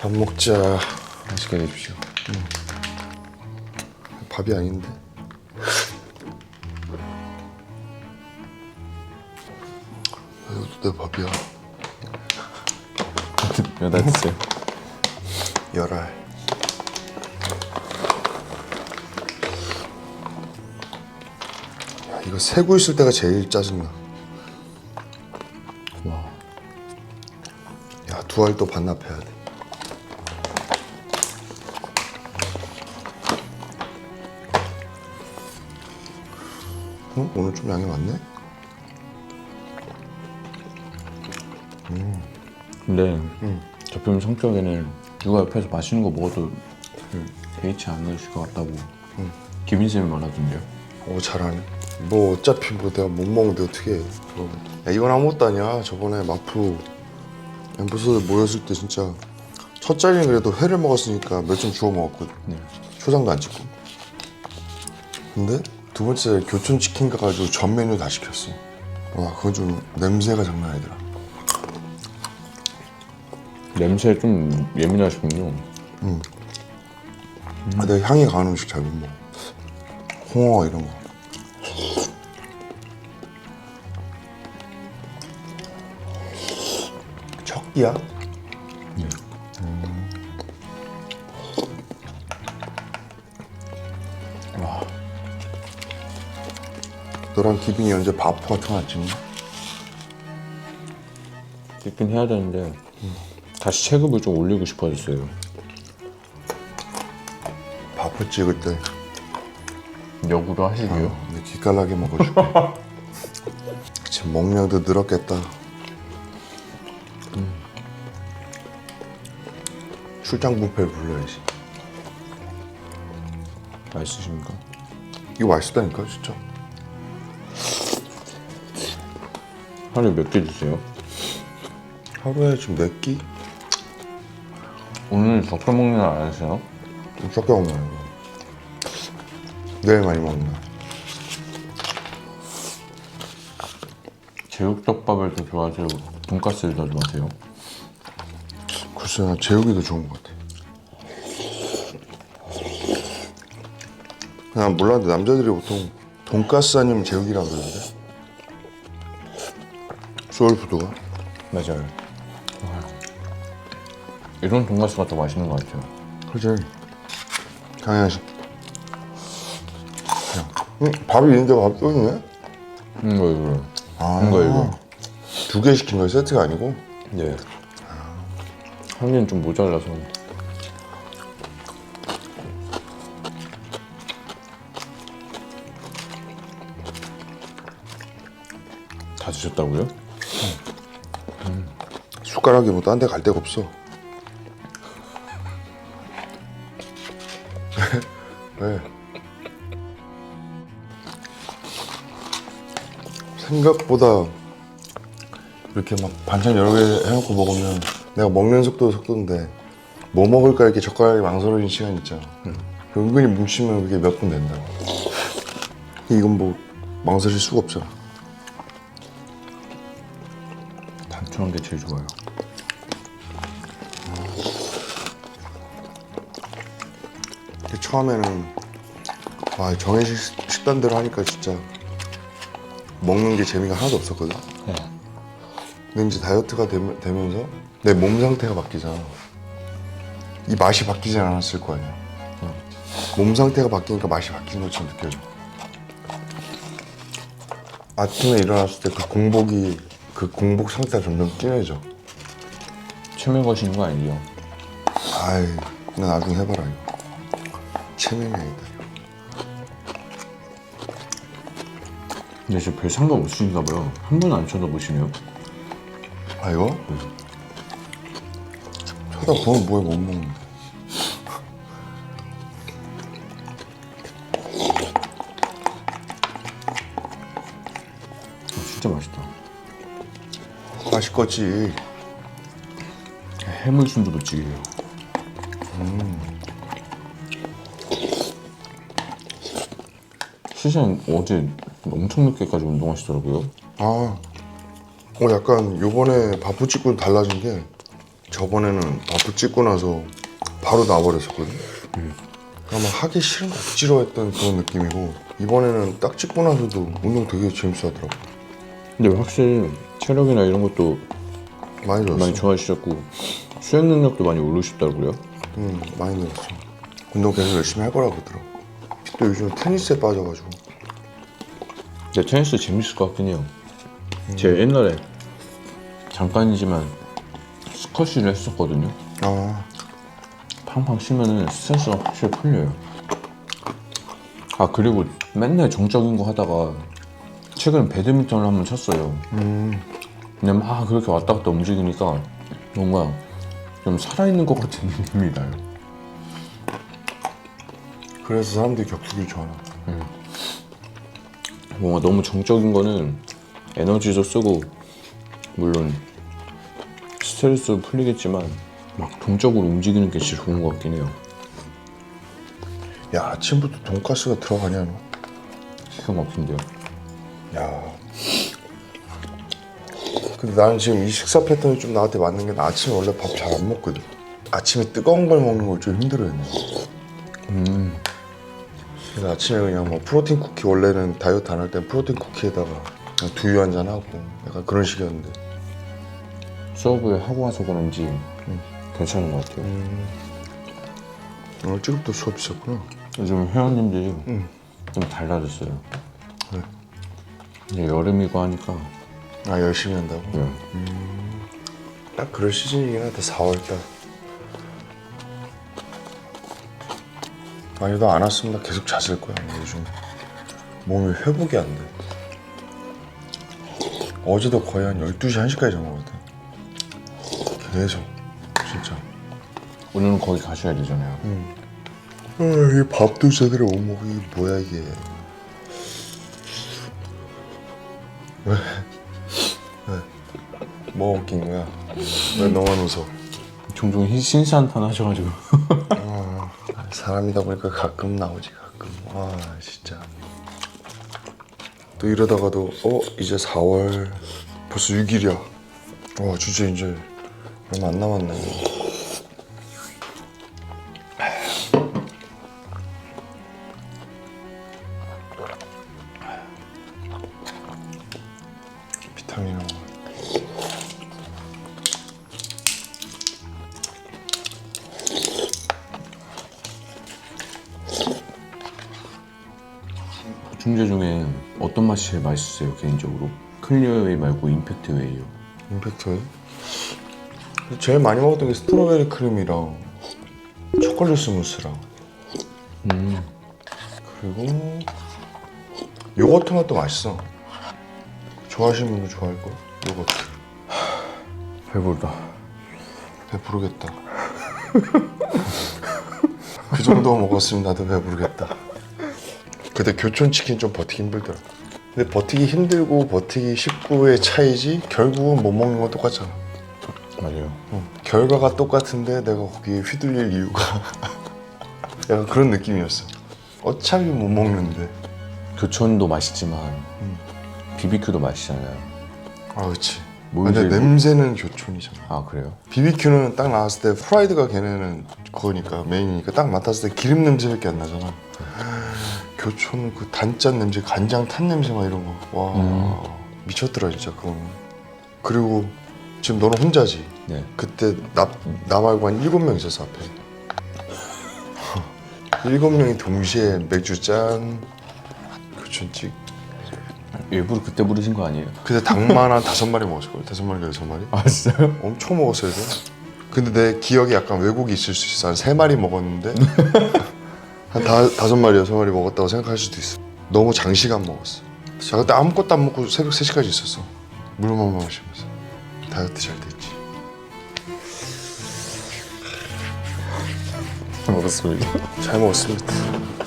밥 먹자. 맛있게 드십시오. 밥이 아닌데. 이것도 내 밥이야. 여다 드세요. 열알. 야, 이거 세고 있을 때가 제일 짜증나. 와. 야, 두 알 또 반납해야 돼. 어? 오늘 좀 양이 많네? 근데 대표님 성격에는 누가 옆에서 맛있는 거 먹어도 개의치 않으실 것 같다고 김인 쌤이 말하던데요. 오 잘하네. 뭐 어차피 뭐 내가 못 먹는데 어떻게 해. 저거. 야 이건 아무것도 아니야. 저번에 마프 엠버서들 모였을 때 진짜 첫 자리는 그래도 회를 먹었으니까 몇 점 주워 먹었거든. 네. 초장도 안 찍고. 근데 두 번째 교촌 치킨 가가지고 전 메뉴 다 시켰어. 와 그건 좀 냄새가 장난 아니더라. 냄새에 좀 예민하시군요. 아, 내가 향이 강한 음식 잘 못 먹어. 홍어 이런 거. 척기야? 너랑 기빈이 언제 바프 같은 거 안 찍나? 찍긴 해야 되는데 다시 체급을 좀 올리고 싶어졌어요. 바프 찍을 때 역으로 하시게요. 내 기깔나게 먹어줄게. 지금 먹량도 늘었겠다. 출장 뷔페를 불러야지. 맛있으십니까? 이거 맛있다니까 진짜. 하루에 몇개 드세요? 하루에 지금 몇 끼? 오늘 적게 먹는 날 안 하세요? 좀 적게 먹나 이거. 내일 많이 먹나. 제육덮밥을 더 좋아하세요? 돈가스를 더 좋아하세요? 글쎄 나 제육이 더 좋은 것 같아. 그냥 몰랐는데 남자들이 보통 돈가스 아니면 제육이라고 그러는데 소울푸드가 맞아요. 이런 돈가스가 더 맛있는 것 같아요. 그지 경양식 그냥 응, 밥이 있는데 또 있네 이거 이거. 아, 이거 이거. 두 개 시킨 거야 세트가 아니고 네. 한 개는 좀 모자라서. 다 드셨다고요? 숟가락이 뭐 딴 데 갈 데가 없어 왜? 생각보다 이렇게 막 반찬 여러 개 해놓고 먹으면 내가 먹는 속도 속도인데 뭐 먹을까 이렇게 젓가락이 망설여진 시간 있잖아 그 은근히 뭉치면 그게 몇 분 된다고 이건 뭐 망설일 수가 없잖아 단촐한 게 제일 좋아요. 처음에는 와 정해진 식- 식단대로 하니까 진짜 먹는 게 재미가 하나도 없었거든. 네. 근데 이제 다이어트가 되 면, 서 내 몸 상태가 바뀌잖아. 이 맛이 바뀌지 않았을 거 아니야. 몸 상태가 바뀌니까 맛이 바뀐 것처럼 느껴져. 아침에 일어났을 때 그 공복이 그 공복 상태가 점점 진해져. 체면 거시는 거 아니죠? 아이, 나 나중에 해봐라 이거. 체면이 아니다. 근데 진짜 별 상관 없으신가 봐요. 한번안 쳐다보시네요. 아 이거? 쳐다보면 뭐해 못 먹는데 아, 진짜 맛있다. 맛있겠지 해물 순두부찌개예요. 시장 어제 엄청 늦게까지 운동하시더라고요. 아 어, 약간 요번에 바쁘 찍고 달라진 게 저번에는 바프 찍고 나서 바로 나와버렸었거든. 아마 하기 싫은 거 억지로 했던 그런 느낌이고 이번에는 딱 찍고 나서도 운동 되게 재밌어 하더라고. 근데 확실히 체력이나 이런 것도 많이 늘었어. 많이 좋아지셨고 수행 능력도 많이 오르셨다고요? 응, 많이 늘었어. 운동 계속 열심히 할 거라고 그러더라고. 또 요즘 테니스에 빠져가지고. 근데 테니스 재밌을 것 같긴 해요. 제가 옛날에 잠깐이지만 스쿼시를 했었거든요. 아, 팡팡 치면은 스트레스가 확실히 풀려요. 아 그리고 맨날 정적인 거 하다가 최근에 배드민턴을 한번 쳤어요. 음, 근데 막 그렇게 왔다 갔다 움직이니까 뭔가 좀 살아있는 것 같은 느낌이 나요. 그래서 사람들이 격투기를 좋아하나. 뭔가 너무 정적인 거는 에너지도 쓰고 물론 스트레스 풀리겠지만 막 동적으로 움직이는 게 진짜 좋은 것 같긴 해요. 야, 아침부터 돈가스가 들어가냐, 너? 기가 막힌데요. 야. 근데 나는 지금 이 식사 패턴이 좀 나한테 맞는 게나 아침에 원래 밥 잘 안 먹거든. 아침에 뜨거운 걸 먹는 걸 좀 힘들어했네. 음, 그래서 아침에 그냥 뭐 프로틴 쿠키 원래는 다이어트 안 할 땐 프로틴 쿠키에다가 그냥 두유 한 잔 하고 약간 그런 식이었는데 수업을 하고 와서 그런지 괜찮은 것 같아요. 오늘 지금도 수업 있었구나. 요즘 회원님들이 응. 좀 달라졌어요. 네. 이제 여름이고 하니까 아 열심히 한다고? 네. 딱 그럴 시즌이긴 하다 4월달. 아니 너안 왔으면 나 계속 잤을 거야 요즘 몸이 회복이 안 돼. 어제도 거의 한 12시 1시까지 잔 거거든. 계속 진짜. 오늘은 거기 가셔야 되잖아요. 아, 이 밥도 제대로 못 먹어. 이게 뭐야 이게. 왜? 왜? 뭐 웃긴 거야? 왜 너만 웃어? 종종 히- 신세한탄 하셔가지고 사람이다 보니까 가끔 나오지 가끔. 와 진짜. 또 이러다가도 어 이제 4월 벌써 6일이야. 와 진짜 이제 얼마 안 남았네. 보충제 중에 어떤 맛이 제일 맛있어요 개인적으로? 클리어웨이 말고 임팩트웨이요. 임팩트 제일 많이 먹었던 게 스트로베리 크림이랑 초콜릿 스무스랑. 음, 그리고 요거트 맛도 맛있어. 좋아하시는 분도 좋아할 거야 요거트. 배부르다. 배부르겠다. 그 정도 먹었으면 나도 배부르겠다 근데 교촌 치킨 좀 버티기 힘들더라 근데 버티기 힘들고 버티기 쉽고의 차이지 결국은 못 먹는 건 똑같잖아 맞아요. 어, 결과가 똑같은데 내가 거기에 휘둘릴 이유가 약간 그런 느낌이었어. 어차피 못 먹는데. 교촌도 맛있지만 비비큐도 맛있잖아요. 아, 그렇지. 뭘 근데 냄새는 교촌이잖아. 아 그래요? BBQ는 딱 나왔을 때 프라이드가 걔네는 그거니까 메인이니까 딱 맡았을 때 기름 냄새밖에 안 나잖아. 교촌은 그 단짠 냄새, 간장 탄 냄새 막 이런 거. 와 미쳤더라 진짜 그거는. 그리고 지금 너는 혼자지. 네. 그때 나, 나 말고 한 일곱 명 있었어 앞에 일곱 명이 동시에 맥주 짠 교촌찍 일부러 그때 부르신 거 아니에요? 그때 닭만 한 다섯 마리 먹었을걸 다섯 마리가 여섯 마리 아 진짜요? 엄청 먹었어야 돼 근데 내 기억에 약간 왜곡이 있을 수 있어 한 세 마리 먹었는데 한 다, 다섯 마리 여섯 마리 먹었다고 생각할 수도 있어. 너무 장시간 먹었어. 자 그때 아무것도 안 먹고 새벽 3시까지 있었어. 물만 마시면서. 다이어트 잘 됐지. 먹었습니다. 잘 먹었습니다